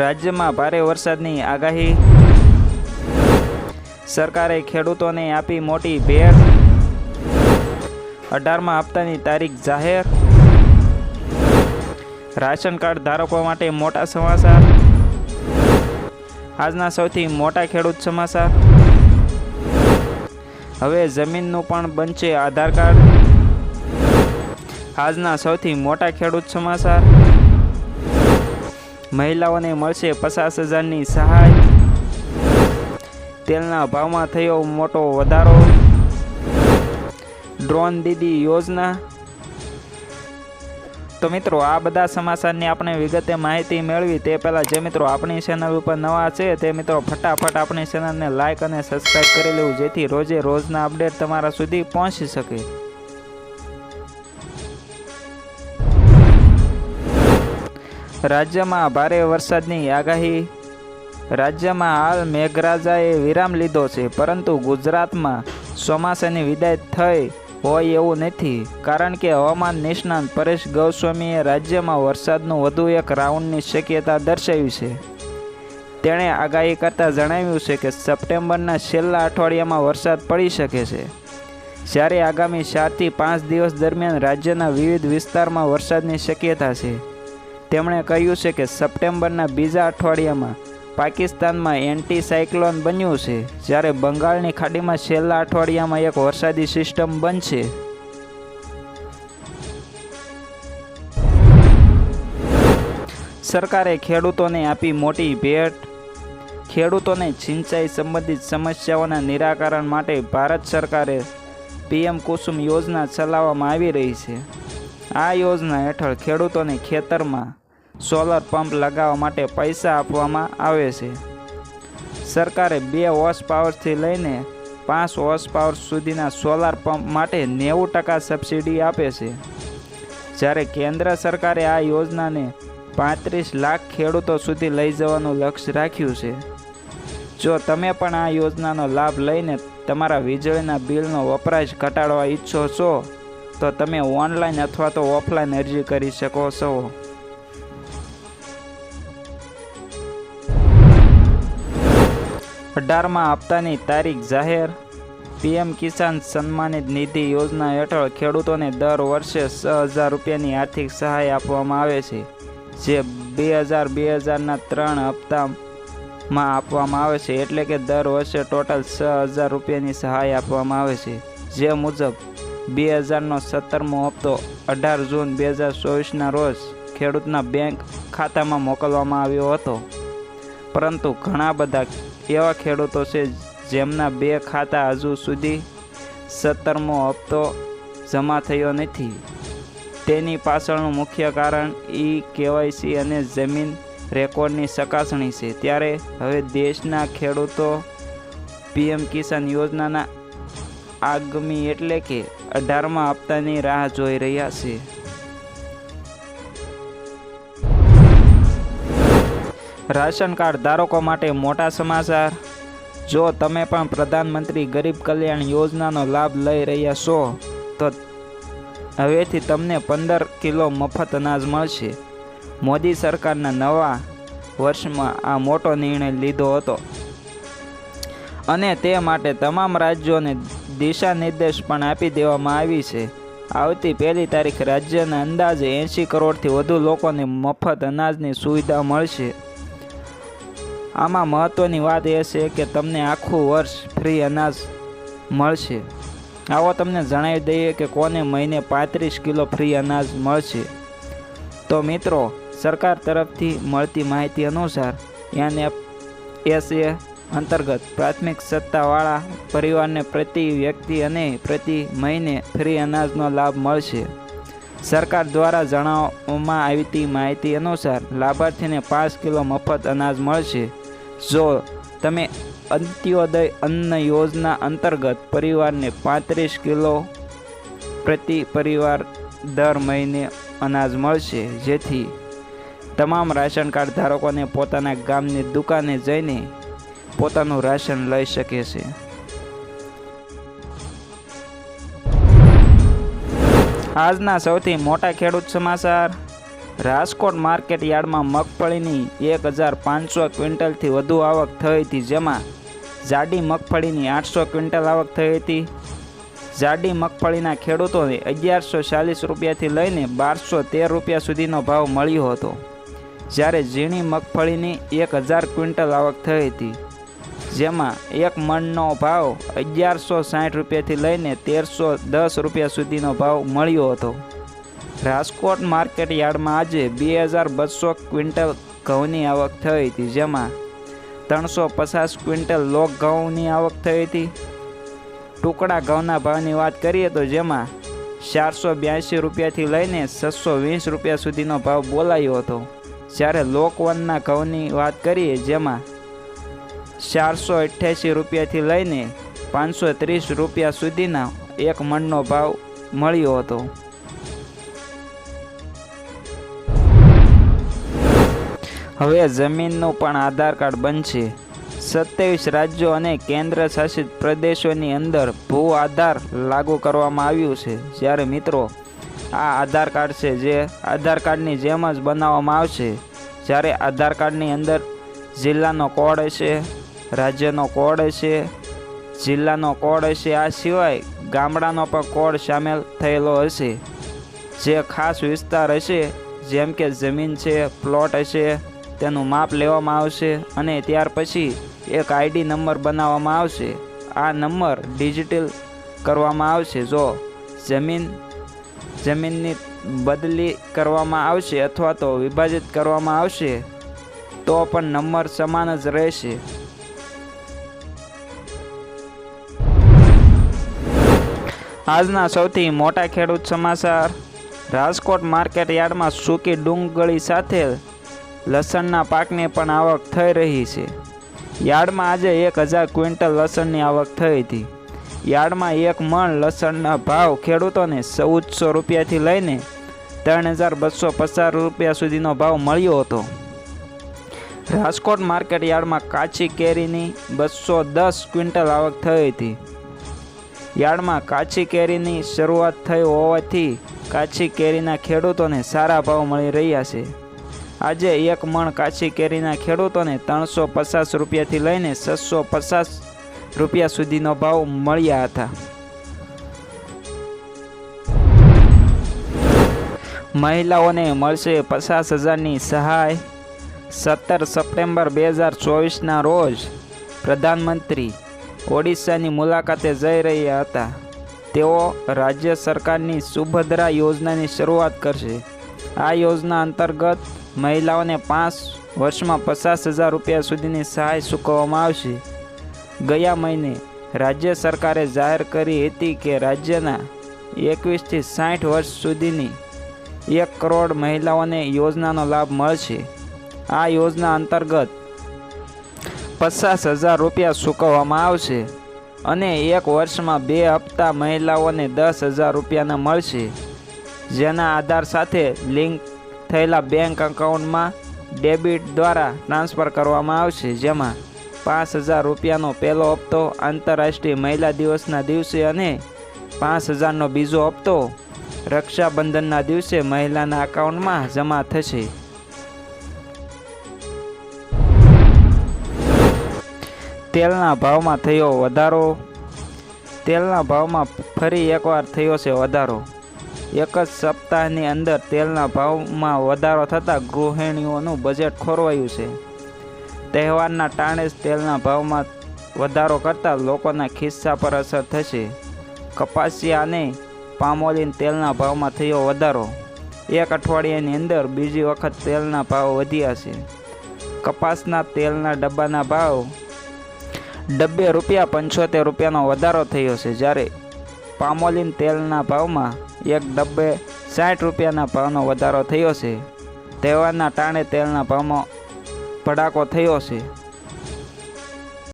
રાજ્યમાં ભારે વરસાદની આગાહી. સરકારે ખેડૂતોને આપી મોટી ભેટ. અઢારમાં હપ્તાની તારીખ જાહેર. રાશન કાર્ડ ધારકો માટે મોટા સમાચાર. આજના સૌથી મોટા ખેડૂત સમાચાર. હવે જમીનનું પણ બનશે આધાર કાર્ડ. આજના સૌથી મોટા ખેડૂત સમાચાર. મહિલાઓને મળશે પચાસ હજારની સહાય. તેલના ભાવમાં થયો મોટો વધારો. ડ્રોન દીદી યોજના. તો મિત્રો, આ બધા સમાચારની આપણે વિગતે માહિતી મેળવી. તે પહેલાં જે મિત્રો આપણી ચેનલ ઉપર નવા છે, તે મિત્રો ફટાફટ આપણી ચેનલને લાઇક અને સબસ્ક્રાઈબ કરી લેવું, જેથી રોજે રોજના અપડેટ તમારા સુધી પહોંચી શકે. રાજ્યમાં ભારે વરસાદની આગાહી. રાજ્યમાં હાલ મેઘરાજાએ વિરામ લીધો છે, પરંતુ ગુજરાતમાં ચોમાસાની વિદાય થઈ હોય એવું નથી, કારણ કે હવામાન નિષ્ણાંત પરેશ ગૌસ્વામીએ રાજ્યમાં વરસાદનું વધુ એક રાઉન્ડની શક્યતા દર્શાવી છે. તેણે આગાહી કરતાં જણાવ્યું છે કે સપ્ટેમ્બરના છેલ્લા અઠવાડિયામાં વરસાદ પડી શકે છે. જ્યારે આગામી ચારથી પાંચ દિવસ દરમિયાન રાજ્યના વિવિધ વિસ્તારમાં વરસાદની શક્યતા છે. તેમણે કહ્યું છે કે સપ્ટેમ્બરના બીજા અઠવાડિયામાં પાકિસ્તાનમાં એન્ટી સાયક્લોન બન્યું છે, જ્યારે બંગાળની ખાડીમાં છેલ્લા અઠવાડિયામાં એક વરસાદી સિસ્ટમ બનશે. સરકારે ખેડૂતોને આપી મોટી ભેટ. ખેડૂતોને સિંચાઈ સંબંધિત સમસ્યાઓના નિરાકરણ માટે ભારત સરકારે પીએમ કુસુમ યોજના ચલાવવામાં આવી રહી છે. આ યોજના હેઠળ ખેડૂતોને ખેતરમાં સોલર પંપ લગાવવા માટે પૈસા આપવામાં આવે છે. સરકારે બે હોર્સ પાવરથી લઈને પાંચ હોર્સ પાવર સુધીના સોલાર પંપ માટે નેવું ટકા સબસિડી આપે છે. જ્યારે કેન્દ્ર સરકારે આ યોજનાને પાંત્રીસ લાખ ખેડૂતો સુધી લઈ જવાનું લક્ષ્ય રાખ્યું છે. જો તમે પણ આ યોજનાનો લાભ લઈને તમારા વીજળીના બિલનો વપરાશ ઘટાડવા ઈચ્છો છો તો તમે ઓનલાઈન અથવા તો ઓફલાઈન અરજી કરી શકો છો. અઢારમાં હપ્તાની તારીખ જાહેર. પીએમ કિસાન સન્માનિત નિધિ યોજના હેઠળ ખેડૂતોને દર વર્ષે છ હજાર રૂપિયાની આર્થિક સહાય આપવામાં આવે છે, જે બે હજાર બે હજારના ત્રણ હપ્તામાં આપવામાં આવે છે, એટલે કે દર વર્ષે ટોટલ છ હજાર રૂપિયાની સહાય આપવામાં આવે છે, જે મુજબ બે હજારનો સત્તરમો હપ્તો અઢાર જૂન બે હજાર ચોવીસના રોજ ખેડૂતના બેંક ખાતામાં મોકલવામાં આવ્યો હતો. પરંતુ ઘણા બધા એવા ખેડૂતો છે જેમના બે ખાતા હજુ સુધી સત્તરમો હપ્તો જમા થયો નથી. તેની પાછળનું મુખ્ય કારણ ઈ કેવાયસી અને જમીન રેકોર્ડની ચકાસણી છે. ત્યારે હવે દેશના ખેડૂતો પીએમ કિસાન યોજનાના આગમી એટલે કે અઢારમા હપ્તાની રાહ જોઈ રહ્યા છે. રાશન કાર્ડ ધારકો માટે મોટા સમાચાર. જો તમે પણ પ્રધાનમંત્રી ગરીબ કલ્યાણ યોજનાનો લાભ લઈ રહ્યા છો, તો હવેથી તમને પંદર કિલો મફત અનાજ મળશે. મોદી સરકારના નવા વર્ષમાં આ મોટો નિર્ણય લીધો હતો. અને તે માટે તમામ રાજ્યોને દિશા નિર્દેશ પણ આપી દેવામાં આવી છે. આવતી પહેલી તારીખ રાજ્યના અંદાજે એંશી કરોડથી વધુ લોકોને મફત અનાજની સુવિધા મળશે. આમાં મહત્ત્વની વાત એ છે કે તમને આખું વર્ષ ફ્રી અનાજ મળશે. આવો તમને જણાવી દઈએ કે કોને મહિને પાંત્રીસ કિલો ફ્રી અનાજ મળશે. તો મિત્રો, સરકાર તરફથી મળતી માહિતી અનુસાર, એન એફ એસ એ અંતર્ગત પ્રાથમિક સત્તાવાળા પરિવારને પ્રતિ વ્યક્તિ અને પ્રતિ મહિને ફ્રી અનાજનો લાભ મળશે. સરકાર દ્વારા જણાવવામાં આવતી માહિતી અનુસાર લાભાર્થીને પાંચ કિલો મફત અનાજ મળશે. જો તમે અંત્યોદય અન્ન યોજના અંતર્ગત પરિવારને પાંત્રીસ કિલો પ્રતિ પરિવાર દર મહિને અનાજ મળશે, જેથી તમામ રાશન કાર્ડ ધારકોને પોતાના ગામની દુકાને જઈને પોતાનું રાશન લઈ શકે છે. આજના સૌથી મોટા ખેડૂત સમાચાર, રાજકોટ માર્કેટ યાર્ડમાં મગફળીની એક હજાર પાંચસો ક્વિન્ટલથી વધુ આવક થઈ હતી, જેમાં જાડી મગફળીની આઠસો ક્વિન્ટલ આવક થઈ હતી. જાડી મગફળીના ખેડૂતોને અગિયારસો ચાલીસ રૂપિયાથી લઈને બારસો તેર રૂપિયા સુધીનો ભાવ મળ્યો હતો, જ્યારે ઝીણી મગફળીની એક હજાર ક્વિન્ટલ આવક થઈ હતી. જેમાં એક મણનો ભાવ અગિયારસો સાઠ રૂપિયાથી લઈને તેરસો દસ રૂપિયા સુધીનો ભાવ મળ્યો હતો. રાજકોટ માર્કેટ યાર્ડમાં આજે બે હજાર બસો ક્વિન્ટલ ઘઉંની આવક થઈ હતી, જેમાં ત્રણસો પચાસ ક્વિન્ટલ લોક ઘઉંની આવક થઈ હતી. ટુકડા ઘઉંના ભાવની વાત કરીએ તો જેમાં ચારસો બ્યાસી રૂપિયાથી લઈને છસો વીસ રૂપિયા સુધીનો ભાવ બોલાયો હતો. જ્યારે લોકવનના ઘઉંની વાત કરીએ, જેમાં ચારસો અઠ્યાસી રૂપિયાથી લઈને પાંચસો ત્રીસ રૂપિયા સુધીના એક મણનો ભાવ મળ્યો હતો. હવે જમીનનું પણ આધાર કાર્ડ બનશે. સત્યાવીસ રાજ્યો અને કેન્દ્ર શાસિત પ્રદેશોની અંદર ભૂ આધાર લાગુ કરવામાં આવ્યું છે. જ્યારે મિત્રો, આ આધાર કાર્ડ છે જે આધાર કાર્ડની જેમ જ બનાવવામાં આવશે. જ્યારે આધાર કાર્ડની અંદર જિલ્લાનો કોડ હશે રાજ્યનો કોડ હશે જિલ્લાનો કોડ હશે આ સિવાય ગામડાનો પણ કોડ સામેલ થયેલો હશે. જે ખાસ વિસ્તાર હશે, જેમ કે જમીન છે, પ્લોટ હશે, તેનું માપ લેવામાં આવશે અને ત્યાર પછી એક આઈડી નંબર બનાવવામાં આવશે. આ નંબર ડિજિટલ કરવામાં આવશે. જો જમીન, જમીનની બદલી કરવામાં આવશે અથવા તો વિભાજિત કરવામાં આવશે, તો પણ નંબર સમાન જ રહેશે. આજના સૌથી મોટા ખેડૂત સમાચાર. રાજકોટ માર્કેટ યાર્ડમાં સૂકી ડુંગળી સાથે લસણના પાકની પણ આવક થઈ રહી છે. યાર્ડમાં આજે એક હજાર ક્વિન્ટલ લસણની આવક થઈ હતી. યાર્ડમાં એક મણ લસણના ભાવ ખેડૂતોને ચૌદસો રૂપિયાથી લઈને ત્રણ હજાર બસો પચાસ રૂપિયા સુધીનો ભાવ મળ્યો હતો. રાજકોટ માર્કેટ યાર્ડમાં કાચી કેરીની બસો દસ ક્વિન્ટલ આવક થઈ હતી. યાર્ડમાં કાચી કેરીની શરૂઆત થઈ હોવાથી કાચી કેરીના ખેડૂતોને સારા ભાવ મળી રહ્યા છે. આજે એક મણ કાચી કેરીના ખેડૂતોને ત્રણસો પચાસ રૂપિયાથી લઈને છસો પચાસ રૂપિયા સુધીનો ભાવ મળ્યા હતા. મહિલાઓને મળશે પચાસ હજારની સહાય. સત્તર સપ્ટેમ્બર બે હજાર ચોવીસના રોજ પ્રધાનમંત્રી ઓડિશાની મુલાકાતે જઈ રહ્યા હતા. તેઓ રાજ્ય સરકારની સુભદ્રા યોજનાની શરૂઆત કરશે. આ યોજના અંતર્ગત મહિલાઓને પાંચ વર્ષમાં પચાસ હજાર રૂપિયા સુધીની સહાય ચૂકવવામાં આવશે. ગયા મહિને રાજ્ય સરકારે જાહેર કરી હતી કે રાજ્યના એકવીસથી સાઠ વર્ષ સુધીની એક કરોડ મહિલાઓને યોજનાનો લાભ મળશે. આ યોજના અંતર્ગત પચાસ હજાર રૂપિયા ચૂકવવામાં આવશે અને એક વર્ષમાં બે હપ્તા મહિલાઓને દસ હજાર રૂપિયાના મળશે. જેના આધાર સાથે લિંક થયેલા બેંક એકાઉન્ટમાં ડેબિટ દ્વારા ટ્રાન્સફર કરવામાં આવશે, જેમાં પાંચ હજાર રૂપિયાનો પહેલો હપ્તો આંતરરાષ્ટ્રીય મહિલા દિવસના દિવસે અને પાંચ હજારનો બીજો હપ્તો રક્ષાબંધનના દિવસે મહિલાના એકાઉન્ટમાં જમા થશે. તેલના ભાવમાં થયો વધારો. તેલના ભાવમાં ફરી એકવાર થયો છે વધારો. એક જ સપ્તાહની અંદર તેલના ભાવમાં વધારો થતાં ગૃહિણીઓનું બજેટ ખોરવાયું છે. તહેવારના ટાણે જ તેલના ભાવમાં વધારો કરતાં લોકોના ખિસ્સા પર અસર થશે. કપાસિયા અને પામોલીન તેલના ભાવમાં થયો વધારો. એક અઠવાડિયાની અંદર બીજી વખત તેલના ભાવ વધ્યા છે. કપાસના તેલના ડબ્બાના ભાવ ડબ્બે રૂપિયા પંચોતેર રૂપિયાનો વધારો થયો છે. જ્યારે પામોલીન તેલના ભાવમાં એક ડબ્બે સાઠ રૂપિયાના ભાવનો વધારો થયો છે. તહેવારના ટાણે તેલના ભાવમાં ભડાકો થયો છે.